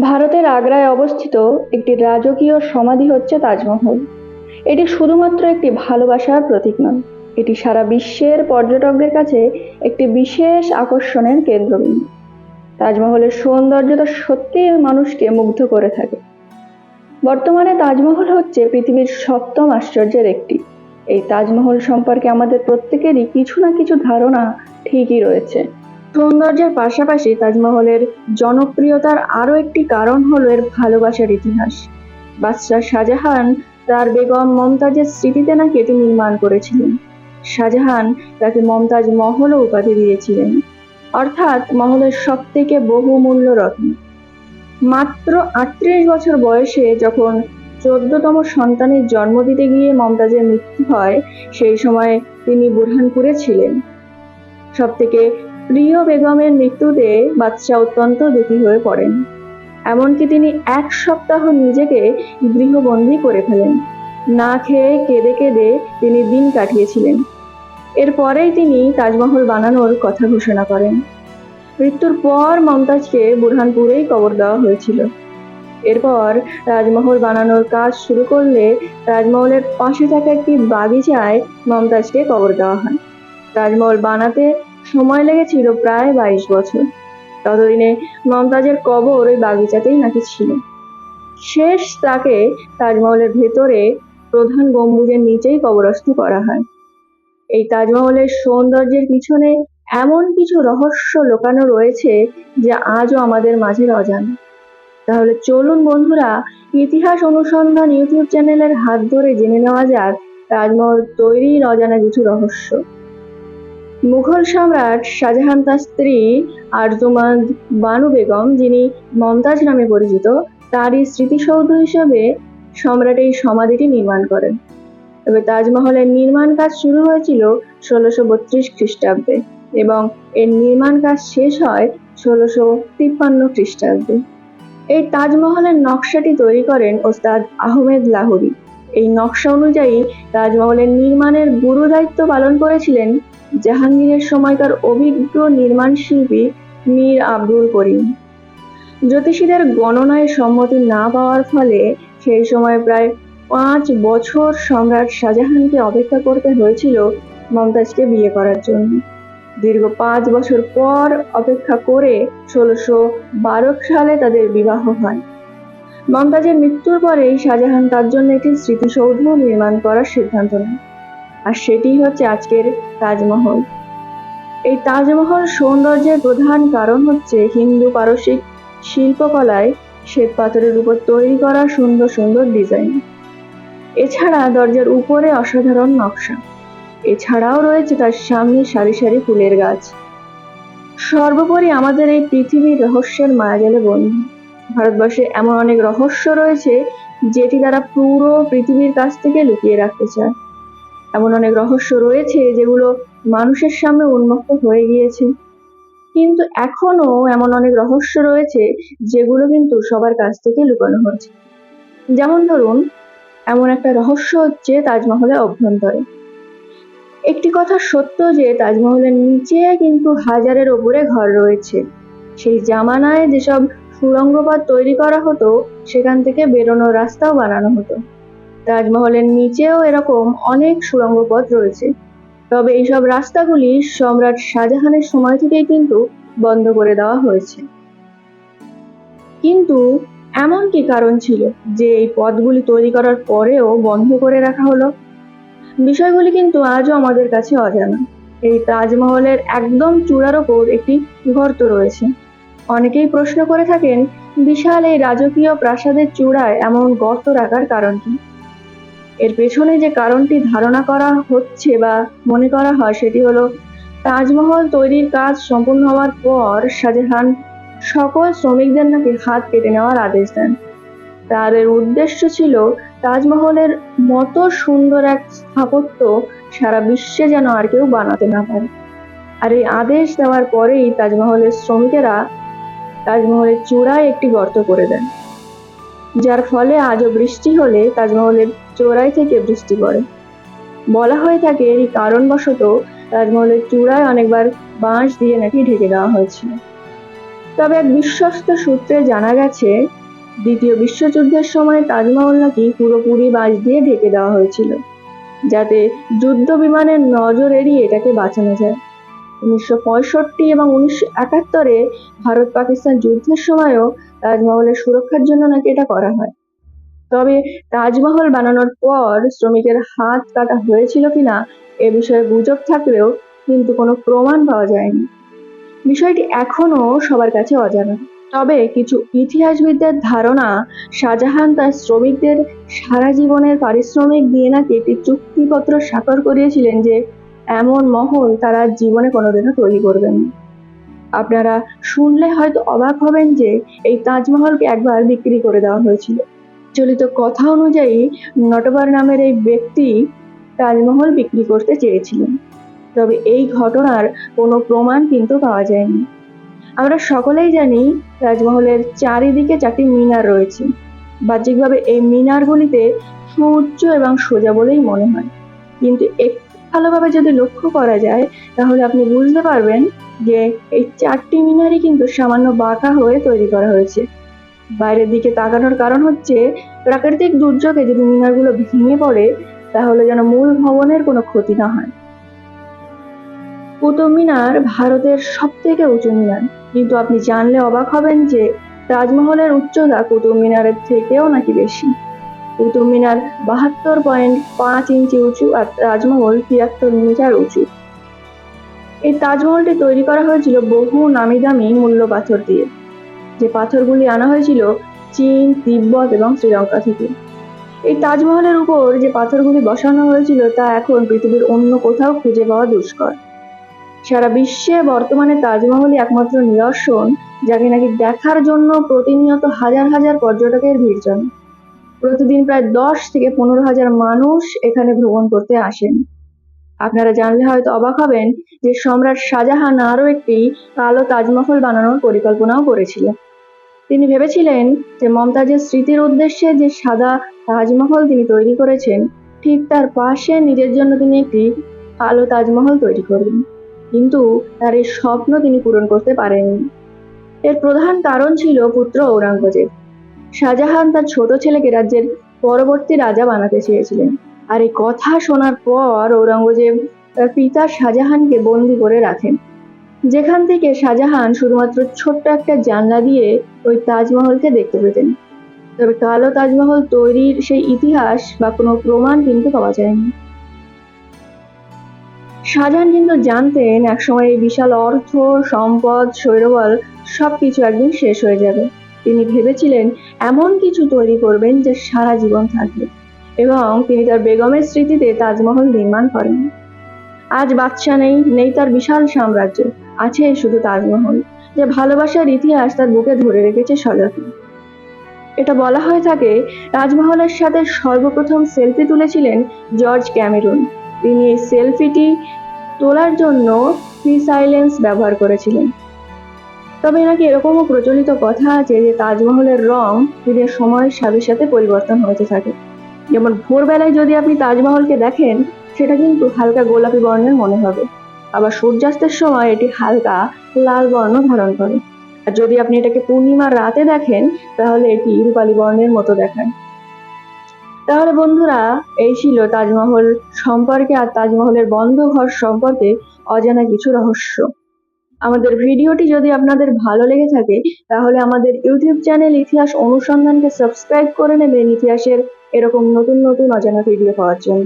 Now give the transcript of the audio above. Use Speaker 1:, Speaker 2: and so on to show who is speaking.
Speaker 1: ভারতের আগ্রায় অবস্থিত একটি রাজকীয় সমাধি হচ্ছে তাজমহল। এটি শুধুমাত্র একটি ভালোবাসার প্রতীক নয়, এটি সারা বিশ্বের পর্যটকদের কাছে একটি বিশেষ আকর্ষণের কেন্দ্রবিন্দু। তাজমহলের সৌন্দর্যতা সত্যিই মানুষকে মুগ্ধ করে থাকে। বর্তমানে তাজমহল হচ্ছে পৃথিবীর সপ্তম আশ্চর্যের একটি। এই তাজমহল সম্পর্কে আমাদের প্রত্যেকেরই কিছু না কিছু ধারণা ঠিকই রয়েছে। সৌন্দর্যের পাশাপাশি তাজমহলের জনপ্রিয়তার আরও একটি কারণ হলো এর ভালোবাসার ইতিহাস। বাদশাহ শাহজাহান তার বেগম মমতাজের স্মৃতিতে নাকি এটি নির্মাণ করেছিলেন। শাহজাহান তাকে মমতাজ মহলও উপাধি দিয়েছিলেন। অর্থাৎ মহলের সব থেকে বহুমূল্য রত্ন। মাত্র আটত্রিশ বছর বয়সে যখন চোদ্দতম সন্তানের জন্ম দিতে গিয়ে মমতাজের মৃত্যু হয়, সেই সময় তিনি বুরহানপুরে ছিলেন। সব থেকে প্রিয় বেগমের মৃত্যুতে বাদশাহ অত্যন্ত দুঃখী হয়ে পড়েন। এমনকি তিনি এক সপ্তাহ নিজেকে গৃহবন্দী করে ফেলেন। না খেয়ে কেঁদে কেঁদে তিনি দিন কাটিয়েছিলেন। এরপরেই তিনি তাজমহল বানানোর কথা ঘোষণা করেন। মৃত্যুর পর মমতাজকে বুরহানপুরেই কবর দেওয়া হয়েছিল। এরপর তাজমহল বানানোর কাজ শুরু করলে তাজমহলের পাশে থাকা একটি বাগিচায় মমতাজকে কবর দেওয়া হয়। তাজমহল বানাতে সময় লেগেছিল প্রায় বাইশ বছর। ততদিনে মমতাজের কবর ওই বাগিচাতেই নাকি ছিল। শেষ তাকে তাজমহলের ভেতরে প্রধান গম্বুজের নিচেই কবরস্থ করা হয়। এই তাজমহলের সৌন্দর্যের পিছনে এমন কিছু রহস্য লোকানো রয়েছে যা আজও আমাদের মাঝে অজানা। তাহলে চলুন বন্ধুরা, ইতিহাস অনুসন্ধান ইউটিউব চ্যানেলের হাত ধরে জেনে নেওয়া যাক তাজমহল তৈরির অজানা কিছু রহস্য। মুঘল সম্রাট শাহজাহান তার স্ত্রী আরজুমান্দ বানু বেগম, যিনি মমতাজ নামে পরিচিত, তারই স্মৃতিসৌধ হিসেবে সম্রাট এই সমাধিটি নির্মাণ করেন। তবে তাজমহলের নির্মাণ কাজ শুরু হয়েছিল ষোলোশো বত্রিশ খ্রিস্টাব্দে এবং এর নির্মাণ কাজ শেষ হয় ষোলোশো তিপ্পান্ন খ্রিস্টাব্দে। এই তাজমহলের নকশাটি তৈরি করেন ওস্তাদ আহমেদ লাহোরি। এই নকশা অনুযায়ী তাজমহলের নির্মাণের গুরু দায়িত্ব পালন করেছিলেন জাহাঙ্গীরের সময়কার অভিজ্ঞ নির্মাণ শিল্পী মীর আব্দুল করিম। জ্যোতিষীদের গণনায় সম্মতি না পাওয়ার ফলে সেই সময় প্রায় পাঁচ বছর সম্রাট শাহজাহানকে অপেক্ষা করতে হয়েছিল মমতাজকে বিয়ে করার জন্য। দীর্ঘ পাঁচ বছর পর অপেক্ষা করে ষোলোশো বারো সালে তাদের বিবাহ হয়। মমতাজের মৃত্যুর পরেই শাহজাহান তার জন্য একটি স্মৃতিসৌধ নির্মাণ করার সিদ্ধান্ত নেয়। আর সেটি হচ্ছে আজকের তাজমহল। এই তাজমহল সৌন্দর্যের প্রধান কারণ হচ্ছে হিন্দু পারসিক শিল্পকলায় শ্বেত পাথরের উপর তৈরি করা সুন্দর সুন্দর ডিজাইন। এছাড়া দরজার উপরে অসাধারণ নকশা। এছাড়াও রয়েছে তার সামনে সারি সারি ফুলের গাছ। সর্বোপরি আমাদের এই পৃথিবীর রহস্যের মায়াজালে বন্ধু ভারতবর্ষে এমন অনেক রহস্য রয়েছে, যেটি তারা পুরো পৃথিবীর কাছ থেকে লুকিয়ে রাখতে চায়। এমন অনেক রহস্য রয়েছে যেগুলো মানুষের সামনে উন্মুক্ত হয়ে গিয়েছে। কিন্তু এখনও এমন অনেক রহস্য রয়েছে যেগুলো কিন্তু সবার কাছ থেকে লুকানো হচ্ছে। যেমন ধরুন, এমন একটা রহস্য হচ্ছে তাজমহলের অভ্যন্তরে। একটি কথা সত্য যে তাজমহলের নিচে কিন্তু হাজারের ওপরে ঘর রয়েছে। সেই জামানায় যেসব সুড়ঙ্গ পথ তৈরি করা হতো, সেখান থেকে বেরোনোর রাস্তাও বানানো হতো। তাজমহলের নিচেও এরকম অনেক সুড়ঙ্গ পথ রয়েছে। তবে এইসব রাস্তাগুলি সম্রাট শাহজাহানের সময় থেকেই কিন্তু বন্ধ করে দেওয়া হয়েছে। কিন্তু এমন কি কারণ ছিল যে এই পথগুলি তৈরি করার পরেও বন্ধ করে রাখা হলো? বিষয়গুলি কিন্তু আজও আমাদের কাছে অজানা। এই তাজমহলের একদম চূড়ার ওপর একটি গর্ত রয়েছে। অনেকেই প্রশ্ন করে থাকেন, বিশাল এই রাজকীয় প্রাসাদের চূড়ায় এমন গর্ত রাখার কারণ কি? এর পেছনে যে কারণটি ধারণা করা হচ্ছে বা মনে করা হয় সেটি হলো, তাজমহল তৈরির কাজ সম্পূর্ণ হওয়ার পর শাহজাহান সকল শ্রমিকদের নাকি হাত কেটে নেওয়ার আদেশ দেন। তাদের উদ্দেশ্য ছিল তাজমহলের মতো সুন্দর এক স্থাপত্য সারা বিশ্বে যেন আর কেউ বানাতে না পারে। আর এই আদেশ দেওয়ার পরেই তাজমহলের শ্রমিকেরা তাজমহলের চূড়ায় একটি গর্ত করে দেন, যার ফলে আজও বৃষ্টি হলে তাজমহলের চূড়ায় থেকে বৃষ্টি পড়ে। বলা হয়ে থাকে এরই কারণবশত তাজমহলের চূড়ায় অনেকবার বাঁশ দিয়ে নাকি ঢেকে দেওয়া হয়েছিল। তবে এক বিশ্বস্ত সূত্রে জানা গেছে, দ্বিতীয় বিশ্বযুদ্ধের সময় তাজমহল নাকি পুরোপুরি বাঁশ দিয়ে ঢেকে দেওয়া হয়েছিল, যাতে যুদ্ধ বিমানের নজর এড়িয়ে এটাকে বাঁচানো যায়। উনিশশো পঁয়ষট্টি এবং উনিশশো একাত্তরে ভারত পাকিস্তান যুদ্ধের সময়ও তাজমহলের সুরক্ষার জন্য নাকি এটা করা হয়। তবে তাজমহল বানানোর পর শ্রমিকের হাত কাটা হয়েছিল কিনা এ বিষয়ে গুজব থাকলেও কিন্তু কোনো প্রমাণ পাওয়া যায়নি। বিষয়টি এখনও সবার কাছে অজানা। তবে কিছু ইতিহাসবিদদের ধারণা, শাহজাহান তার শ্রমিকদের সারা জীবনের পারিশ্রমিক দিয়ে নাকি একটি চুক্তিপত্র স্বাক্ষর করিয়েছিলেন যে এমন মহল তারা জীবনে কোনোদিনও তৈরি করবেন। আপনারা শুনলে হয়তো অবাক হবেন যে এই তাজমহলকে একবার বিক্রি করে দেওয়া হয়েছিল। চলিত কথা অনুযায়ী নটবার নামের এই ব্যক্তি তাজমহল বিক্রি করতে চেয়েছিলেন। তবে এই ঘটনার কোনো প্রমাণ কিন্তু পাওয়া যায়নি। আমরা সকলেই জানি তাজমহলের চারিদিকে চারটি মিনার রয়েছে। বাহ্যিকভাবে এই মিনারগুলিতে সুউচ্চ এবং সোজা বলেই মনে হয়। কিন্তু একটু ভালোভাবে যদি লক্ষ্য করা যায়, তাহলে আপনি বুঝতে পারবেন যে এই চারটি মিনারই কিন্তু সামান্য বাঁকা হয়ে তৈরি করা হয়েছে। বাইরের দিকে তাকানোর কারণ হচ্ছে, প্রাকৃতিক দুর্যোগে যদি মিনারগুলো ভেঙে পড়ে, তাহলে যেন মূল ভবনের কোনো ক্ষতি না হয়। কুতুব মিনার ভারতের সব থেকে উঁচু মিনার। কিন্তু আপনি জানলে অবাক হবেন যে তাজমহলের উচ্চতা কুতুব মিনারের থেকেও নাকি বেশি। কুতুব মিনার বাহাত্তর পয়েন্ট পাঁচ ইঞ্চি উঁচু আর তাজমহল তিয়াত্তর মিটার উঁচু। এই তাজমহলটি তৈরি করা হয়েছিল বহু নামি দামি মূল্য পাথর দিয়ে, যে পাথরগুলি আনা হয়েছিল চীন, তিব্বত এবং শ্রীলঙ্কা থেকে। এই তাজমহলের উপর যে পাথরগুলি বসানো হয়েছিল তা এখন পৃথিবীর অন্য কোথাও খুঁজে পাওয়া দুষ্কর। সারা বিশ্বে বর্তমানে তাজমহলই একমাত্র নিদর্শন, যাকে নাকি দেখার জন্য প্রতিনিয়ত হাজার হাজার পর্যটকের ভিড় জমে। প্রতিদিন প্রায় দশ থেকে পনেরো হাজার মানুষ এখানে ভ্রমণ করতে আসেন। আপনারা জানলে হয়তো অবাক হবেন যে সম্রাট শাহজাহান আরও একটি কালো তাজমহল বানানোর পরিকল্পনাও করেছিলেন। তিনি ভেবেছিলেন যে মমতাজের স্মৃতির উদ্দেশ্যে যে সাদা তাজমহল তিনি তৈরি করেছেন, ঠিক তার পাশে নিজের জন্য তিনি একটি কালো তাজমহল তৈরি করবেন। কিন্তু তার এই স্বপ্ন তিনি পূরণ করতে পারেননি। এর প্রধান কারণ ছিল পুত্র ঔরঙ্গজেব। শাহজাহান তার ছোট ছেলেকে রাজ্যের পরবর্তী রাজা বানাতে চেয়েছিলেন। আর এই কথা শোনার পর ঔরঙ্গজেব তার পিতা শাহজাহানকে বন্দি করে রাখেন। যেখান থেকে শাহজাহান শুধুমাত্র ছোট্ট একটা জানলা দিয়ে ওই তাজমহলকে দেখতে পেতেন। তবে কালো তাজমহল তৈরির সেই ইতিহাস বা কোনো প্রমাণ কিন্তু পাওয়া যায়নি। শাহজাহান কিন্তু জানতেন একসময় এই বিশাল অর্থ, সম্পদ শৈরবল সবকিছু একদিন শেষ হয়ে যাবে। তিনি ভেবেছিলেন এমন কিছু তৈরি করবেন যা সারা জীবন থাকবে। এবং তিনি তার বেগমের স্মৃতিতে তাজমহল নির্মাণ করেন। আজ বাদশা নেই নেই তার বিশাল সাম্রাজ্য, আছে শুধু তাজমহল, যে ভালোবাসার ইতিহাস তার বুকে ধরে রেখেছে সযত্নে। এটা বলা হয়ে থাকে, তাজমহলের সাথে সর্বপ্রথম সেলফি তুলেছিলেন জর্জ ক্যামেরুন। তিনি এই সেলফিটি তোলার জন্য ফ্রি সাইলেন্স ব্যবহার করেছিলেন। তবে নাকি এরকমও প্রচলিত কথা আছে যে তাজমহলের রং দিনের সময়ের সাথে সাথে পরিবর্তন হতে থাকে। যেমন ভোরবেলায় যদি আপনি তাজমহলকে দেখেন, সেটা কিন্তু হালকা গোলাপি বর্ণের মনে হবে। আবার সূর্যাস্তের সময় এটি হালকা লাল বর্ণ ধারণ করে। আর যদি আপনি এটাকে পূর্ণিমার রাতে দেখেন, তাহলে এটি রূপালী বর্ণের মতো দেখায়। তাহলে বন্ধুরা, এই ছিল তাজমহল সম্পর্কে আর তাজমহলের বন্ধ ঘর সম্পর্কে অজানা কিছু রহস্য। আমাদের ভিডিওটি যদি আপনাদের ভালো লেগে থাকে, তাহলে আমাদের ইউটিউব চ্যানেল ইতিহাস অনুসন্ধানকে সাবস্ক্রাইব করে নেবেন ইতিহাসের এরকম নতুন নতুন অজানা ভিডিও পাওয়ার জন্য।